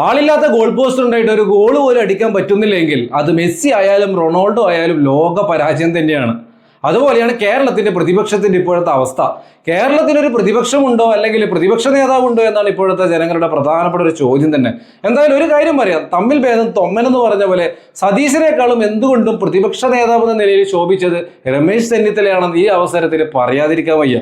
ആളില്ലാത്ത goal post ഉണ്ടായിട്ട് ഒരു ഗോൾ പോലും അടിക്കാൻ പറ്റുന്നില്ലെങ്കിൽ അത് മെസ്സി ആയാലും റൊണാൾഡോ ആയാലും ലോക പരാജയം തന്നെയാണ്. അതുപോലെയാണ് കേരളത്തിന്റെ പ്രതിപക്ഷത്തിന്റെ ഇപ്പോഴത്തെ അവസ്ഥ. കേരളത്തിനൊരു പ്രതിപക്ഷമുണ്ടോ അല്ലെങ്കിൽ പ്രതിപക്ഷ നേതാവുണ്ടോ എന്നാണ് ഇപ്പോഴത്തെ ജനങ്ങളുടെ പ്രധാനപ്പെട്ട ഒരു ചോദ്യം തന്നെ. എന്തായാലും ഒരു കാര്യം പറയാം. തമ്മിൽ ഭേദം തൊമ്മൻ എന്ന് പറഞ്ഞ പോലെ സതീശനേക്കാളും എന്തുകൊണ്ടും പ്രതിപക്ഷ നേതാവ് എന്ന നിലയിൽ ശോഭിച്ചത് രമേശ് ചെന്നിത്തലയാണെന്ന് ഈ അവസരത്തിൽ പറയാതിരിക്കാൻ വയ്യ.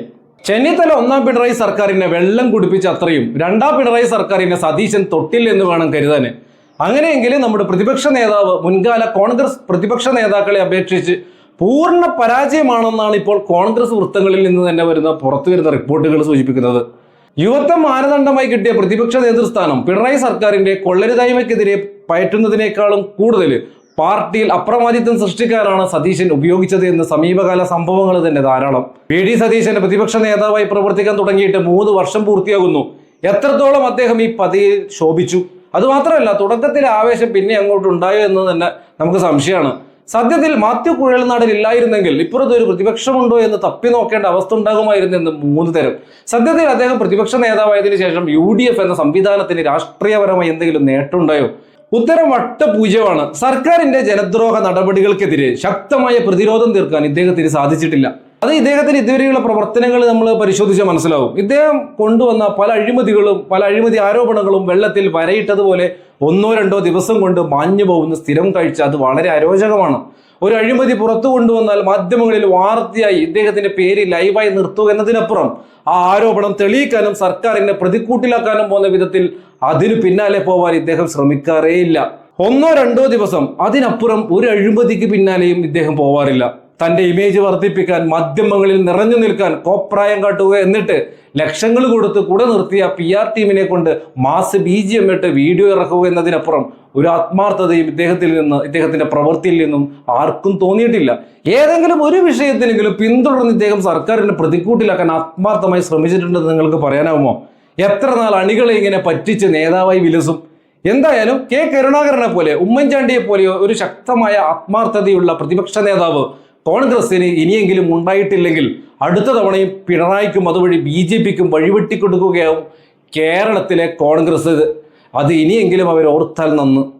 ചെന്നിത്തല ഒന്നാം പിണറായി സർക്കാരിനെ വെള്ളം കുടിപ്പിച്ച അത്രയും. രണ്ടാം പിണറായി സർക്കാരിനെ സതീശൻ തൊട്ടില്ലെന്ന് വേണം കരുതാൻ. അങ്ങനെയെങ്കിൽ നമ്മുടെ പ്രതിപക്ഷ നേതാവ് മുൻകാല കോൺഗ്രസ് പ്രതിപക്ഷ നേതാക്കളെ അപേക്ഷിച്ച് പൂർണ പരാജയമാണെന്നാണ് ഇപ്പോൾ കോൺഗ്രസ് വൃത്തങ്ങളിൽ നിന്ന് തന്നെ വരുന്ന പുറത്തു വരുന്ന റിപ്പോർട്ടുകൾ സൂചിപ്പിക്കുന്നത്. യുവത്വ മാനദണ്ഡമായി കിട്ടിയ പ്രതിപക്ഷ നേതൃസ്ഥാനം പിണറായി സർക്കാരിന്റെ കൊള്ളരുതായ്മയ്ക്കെതിരെ പയറ്റുന്നതിനേക്കാളും കൂടുതൽ പാർട്ടിയിൽ അപ്രമാദിത്വം സൃഷ്ടിക്കാനാണ് സതീശൻ ഉപയോഗിച്ചത് എന്ന് സമീപകാല സംഭവങ്ങൾ തന്നെ ധാരാളം. പി ഡി സതീശൻ പ്രതിപക്ഷ നേതാവായി പ്രവർത്തിക്കാൻ തുടങ്ങിയിട്ട് മൂന്ന് വർഷം പൂർത്തിയാകുന്നു. എത്രത്തോളം അദ്ദേഹം ഈ പതിയിൽ ശോഭിച്ചു? അതുമാത്രമല്ല തുടക്കത്തിലെ ആവേശം പിന്നെ അങ്ങോട്ട് ഉണ്ടായോ എന്ന് തന്നെ നമുക്ക് സംശയമാണ്. സത്യത്തിൽ മാത്യു കുഴൽനാടൻ ഇല്ലായിരുന്നെങ്കിൽ ഇപ്പുറത്ത് ഒരു പ്രതിപക്ഷമുണ്ടോ എന്ന് തപ്പി നോക്കേണ്ട അവസ്ഥ ഉണ്ടാകുമായിരുന്നു എന്ന് മൂന്ന് തരം. സത്യത്തിൽ അദ്ദേഹം പ്രതിപക്ഷ നേതാവായതിനു ശേഷം യു ഡി എഫ് എന്ന സംവിധാനത്തിന് രാഷ്ട്രീയപരമായി എന്തെങ്കിലും നേട്ടമുണ്ടായോ? ഉത്തരം വട്ടപൂജ്യമാണ് സർക്കാരിന്റെ ജനദ്രോഹ നടപടികൾക്കെതിരെ ശക്തമായ പ്രതിരോധം തീർക്കാൻ ഇദ്ദേഹത്തിന് സാധിച്ചിട്ടില്ല. അത് ഇദ്ദേഹത്തിന് ഇതുവരെയുള്ള പ്രവർത്തനങ്ങൾ നമ്മൾ പരിശോധിച്ചാൽ മനസ്സിലാവും. ഇദ്ദേഹം കൊണ്ടുവന്ന പല അഴിമതികളും പല അഴിമതി ആരോപണങ്ങളും വെള്ളത്തിൽ വരയിട്ടതുപോലെ ഒന്നോ രണ്ടോ ദിവസം കൊണ്ട് മാഞ്ഞു പോകുന്ന സ്ഥിരം കാഴ്ച അത് വളരെ അരോചകമാണ്. ഒരു അഴിമതി പുറത്തു കൊണ്ടുവന്നാൽ മാധ്യമങ്ങളിൽ വാർത്തയായി ഇദ്ദേഹത്തിന്റെ പേര് ലൈവായി നിർത്തുക എന്നതിനപ്പുറം ആ ആരോപണം തെളിയിക്കാനും സർക്കാരിനെ പ്രതിക്കൂട്ടിലാക്കാനും പോകുന്ന വിധത്തിൽ അതിനു പിന്നാലെ പോവാൻ ഇദ്ദേഹം ശ്രമിക്കാറേയില്ല. ഒന്നോ രണ്ടോ ദിവസം അതിനപ്പുറം ഒരു അഴിമതിക്ക് പിന്നാലെയും ഇദ്ദേഹം പോവാറില്ല. തന്റെ ഇമേജ് വർദ്ധിപ്പിക്കാൻ മാധ്യമങ്ങളിൽ നിറഞ്ഞു നിൽക്കാൻ കോപ്രായം കാട്ടുക എന്നിട്ട് ലക്ഷങ്ങൾ കൊടുത്ത് കൂടെ നിർത്തിയ പി ആർ ടീമിനെ കൊണ്ട് മാസ് ബി ജി എം ഇട്ട് വീഡിയോ ഇറക്കുക എന്നതിനപ്പുറം ഒരു ആത്മാർത്ഥതയും ഇദ്ദേഹത്തിൽ നിന്ന് ഇദ്ദേഹത്തിന്റെ പ്രവൃത്തിയിൽ നിന്നും ആർക്കും തോന്നിയിട്ടില്ല. ഏതെങ്കിലും ഒരു വിഷയത്തിനെങ്കിലും പിന്തുടർന്ന് ഇദ്ദേഹം സർക്കാരിനെ പ്രതിക്കൂട്ടിലാക്കാൻ ആത്മാർത്ഥമായി ശ്രമിച്ചിട്ടുണ്ടെന്ന് നിങ്ങൾക്ക് പറയാനാവുമോ? എത്ര നാൾ അണികളെ ഇങ്ങനെ പറ്റിച്ച് നേതാവായി വിലസും? എന്തായാലും കെ കരുണാകരനെ പോലെ ഉമ്മൻചാണ്ടിയെ പോലെയോ ഒരു ശക്തമായ ആത്മാർത്ഥതയുള്ള പ്രതിപക്ഷ നേതാവ് കോൺഗ്രസിന് ഇനിയെങ്കിലും ഉണ്ടായിട്ടില്ലെങ്കിൽ അടുത്ത തവണയും പിണറായിക്കും അതുവഴി ബി ജെ പിക്കും വഴിവെട്ടിക്കൊടുക്കുകയാവും കേരളത്തിലെ കോൺഗ്രസ്. അത് ഇനിയെങ്കിലും അവർ ഓർത്താൽ നന്ന്.